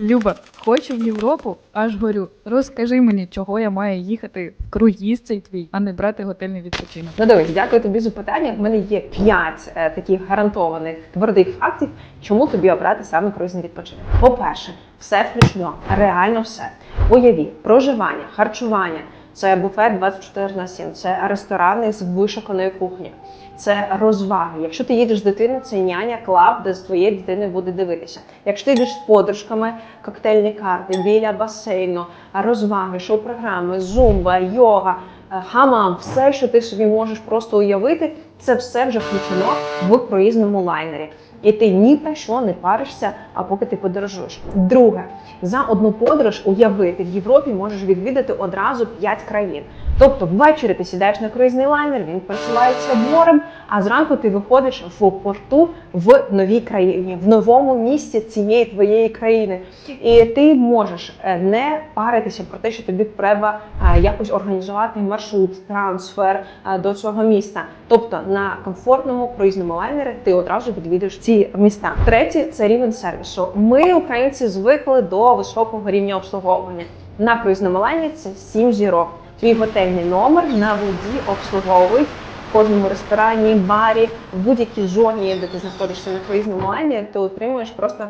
Люба, хочу в Європу, аж горю. Розкажи мені, чого я маю їхати в круїз цей твій, а не брати готельний відпочинок. Ну дивись, дякую тобі за питання. У мене є п'ять е, таких гарантованих твердих фактів, чому тобі обрати саме круїзний відпочинок. По-перше, все включно, реально все. Уяві, проживання, харчування, це буфет 24 на 7, це ресторани з вишуканою кухнею, це розваги. Якщо ти їдеш з дитиною, це няня, клаб, де з твоєю дитиною буде дивитися. Якщо ти йдеш з подружками, коктейльні карти біля басейну, розваги, шоу-програми, зумба, йога, е, хамам, все, що ти собі можеш просто уявити, це все вже включено в проїзному лайнері. І ти ні про що не паришся, а поки ти подорожуєш. Друге, за одну подорож уяви, ти в Європі можеш відвідати одразу 5 країн. Тобто ввечері ти сідаєш на круїзний лайнер, він просувається морем, а зранку ти виходиш в порту в новій країні, в новому місці цієї твоєї країни. І ти можеш е, не паритися про те, що тобі треба е, якось організувати маршрут, трансфер е, до цього міста. Тобто на комфортному круїзному лайнері ти одразу відвідуєш ці міста. Третє це рівень сервісу. Ми, українці, звикли до високого рівня обслуговування. На круїзному лайнері це 7 зірок. Твій готельний номер на воді обслуговують в кожному ресторані, барі, в будь-якій зоні, де ти знаходишся на круїзному лайнері, ти отримуєш просто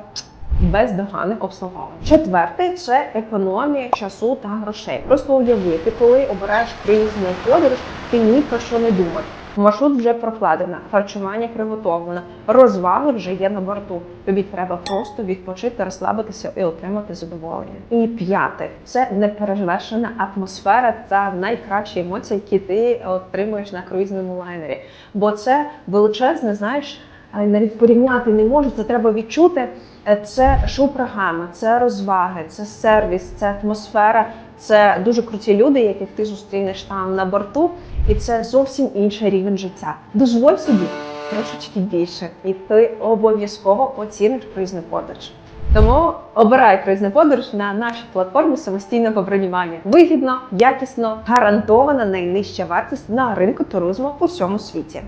бездоганне обслуговування. Четверте це економія часу та грошей. Просто уяви, ти коли обираєш круїзну подорож, ти ні про що не думаєш. Маршрут вже прокладено, харчування приготовлено, розваги вже є на борту. Тобі треба просто відпочити, розслабитися і отримати задоволення. І п'яте це неперевершена атмосфера та найкращі емоції, які ти отримуєш на круїзному лайнері. Бо це величезне, знаєш, навіть порівняти не можу. Це треба відчути. Е, Це шоу-програма, це розваги, це сервіс, це атмосфера, це дуже круті люди, яких ти зустрінеш там на борту, і це зовсім інший рівень життя. Дозволь собі трошечки більше, і ти обов'язково оціниш круїзну подорож. Тому обирай круїзну подорож на нашій платформі самостійного бронювання. Вигідно, якісно, гарантована найнижча вартість на ринку туризму у всьому світі.